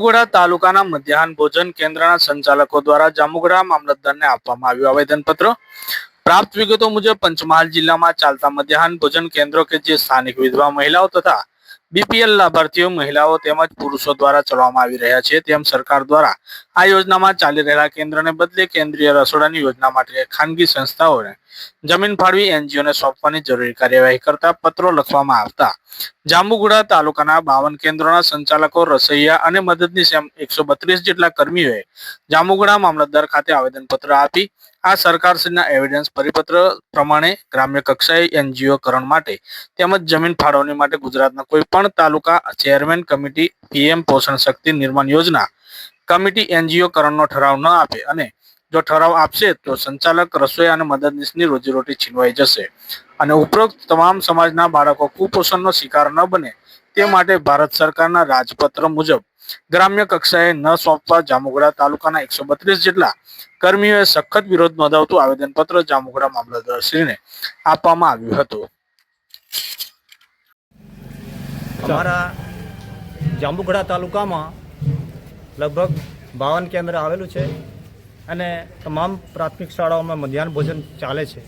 જાંબુગોડા તાલુકાના મધ્યાહન ભોજન કેન્દ્રના સંચાલકો દ્વારા જાંબુગોડા મામલતદારને આપવામાં આવ્યું. આવેદનપત્ર પ્રાપ્ત વિગતો મુજબ પંચમહાલ જિલ્લામાં ચાલતા મધ્યાહન ભોજન કેન્દ્રો કે જે સ્થાનિક વિધવા મહિલાઓ તથા બીપીએલ લાભાર્થીઓ મહિલાઓ તેમજ પુરુષો દ્વારા ચલાવવામાં આવી રહ્યા છે, તેમ સરકાર દ્વારા આ યોજનામાં ચાલી રહેલા કેન્દ્રને બદલે કેન્દ્રીય રસોડાની યોજના માટે ખાનગી સંસ્થાઓને જમીન ફાળવી એનજીઓને સોંપવાની જરૂરી કાર્યવાહી કરતા પત્રો લખવામાં આવતા. જાંબુગુડા તાલુકાના બાવન કેન્દ્રોના સંચાલકો રસૈયા અને મદદનીશ એમ એકસો બત્રીસ જેટલા કર્મીઓએ જાંબુગુડા મામલતદાર ખાતે આવેદનપત્ર આપી, આ સરકારશ્રીના એવિડન્સ પરિપત્ર પ્રમાણે ગ્રામ્ય કક્ષાએ એનજીઓ કરણ માટે તેમજ જમીન ફાળવણી માટે ગુજરાતના કોઈ પણ તાલુકા ચેરમેન કમિટી પીએમ પોષણ શક્તિ નિર્માણ યોજના કમિટી એનજીઓ કરણનો ઠરાવ ન આપે અને જો ઠરાવ આપશે તો સંચાલક રસોઈ અને મદદનીશની રોજીરોટી છીનવાઈ જશે. અને ઉપરોક્ત તમામ સમાજના બાળકો કુપોષણનો શિકાર ન બને તે માટે ભારત સરકારના રાજપત્ર મુજબ ગ્રામ્ય કક્ષાએ ન સોંપવા જામુગડા તાલુકાના એકસો બત્રીસ જેટલા કર્મીઓએ સખત વિરોધ નોંધાવતું આવેદનપત્ર જામુગડા મામલતદારશ્રીને આપવામાં આવ્યું હતું. અમારા જાંબુગડા તાલુકામાં લગભગ બાવન કેન્દ્ર આવેલું છે. અને તમામ પ્રાથમિક શાળાઓમાં મધ્યાહન ભોજન ચાલે છે.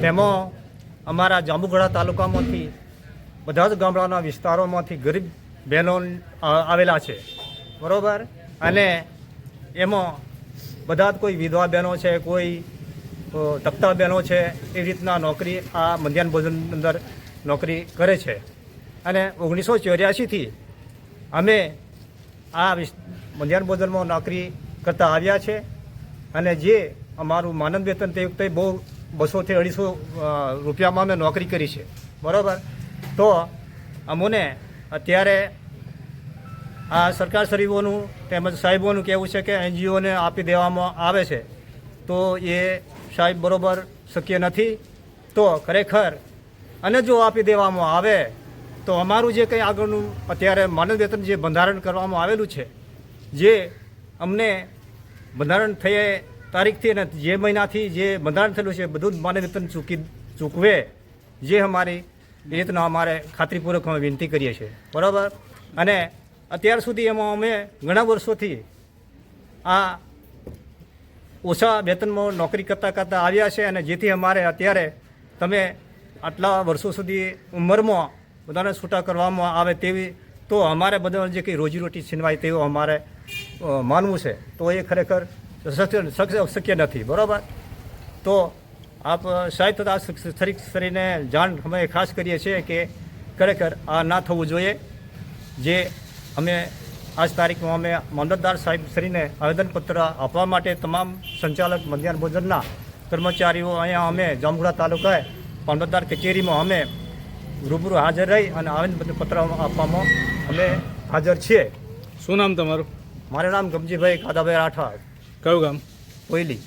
તેમાં અમારા જાંબુગડા તાલુકામાંથી બધા જ ગામડાના વિસ્તારોમાંથી ગરીબ બહેનો આવેલા છે. બરાબર? અને એમાં બધા જ કોઈ વિધવા બહેનો છે, કોઈ તપતા બહેનો છે, એ રીતના નોકરી આ મધ્યાહન ભોજન અંદર નોકરી કરે છે. અને ઓગણીસો ચોર્યાસીથી અમે આ મધ્યાહન ભોજનમાં નોકરી કરતા આવ્યા છે. અને જે અમારું માનદ વેતન તે વખતે બહુ બસોથી અઢીસો રૂપિયામાં અમે નોકરી કરી છે. બરાબર? તો અમોને અત્યારે આ સરકારશ્રીઓનું તેમજ સાહેબોનું કહેવું છે કે એનજીઓને આપી દેવામાં આવે છે. તો એ સાહેબ બરોબર શક્ય નથી. તો ખરેખર અને જો આપી દેવામાં આવે, તો અમારું જે કંઈ આગળનું અત્યારે માનવ વેતન જે બંધારણ કરવામાં આવેલું છે, જે અમને બંધારણ થયે તારીખથી અને જે મહિનાથી જે બંધારણ થયેલું છે, બધું જ માનવ વેતન ચૂકી, ચૂકવે જે અમારી રીતના અમારે ખાતરીપૂર્વક અમે વિનંતી કરીએ છીએ. બરાબર? અને અત્યાર સુધી એમાં અમે ઘણા વર્ષોથી આ ઓછા વેતનમાં નોકરી કરતાં કરતાં આવ્યા છે અને જેથી અમારે અત્યારે તમે આટલા વર્ષો સુધી ઉંમરમાં બધાને છૂટા કરવામાં આવે તેવી, તો અમારે બધા જે કંઈ રોજીરોટી છીનવાય તેવો અમારે માનવું છે, તો એ ખરેખર શક્ય નથી, બરાબર? તો આપ સાહેબ તથા શરીર શરીરને જાણ અમે ખાસ કરીએ છીએ કે ખરેખર આ ના થવું જોઈએ. જે અમે આજ તારીખમાં અમે મામલતદાર સાહેબ શ્રીને આવેદનપત્ર આપવા માટે તમામ સંચાલક મધ્યાહન ભોજનના કર્મચારીઓ અહીંયા અમે જામગુડા તાલુકાએ મામલતદાર કચેરીમાં અમે રૂબરૂ હાજર રહી અને આવેદનપત્ર આપવામાં અમે હાજર છીએ. શું નામ તમારું? મારું નામ ગમજીભાઈ કાદાભાઈ રાઠવા કયું ગામ? કોયલી.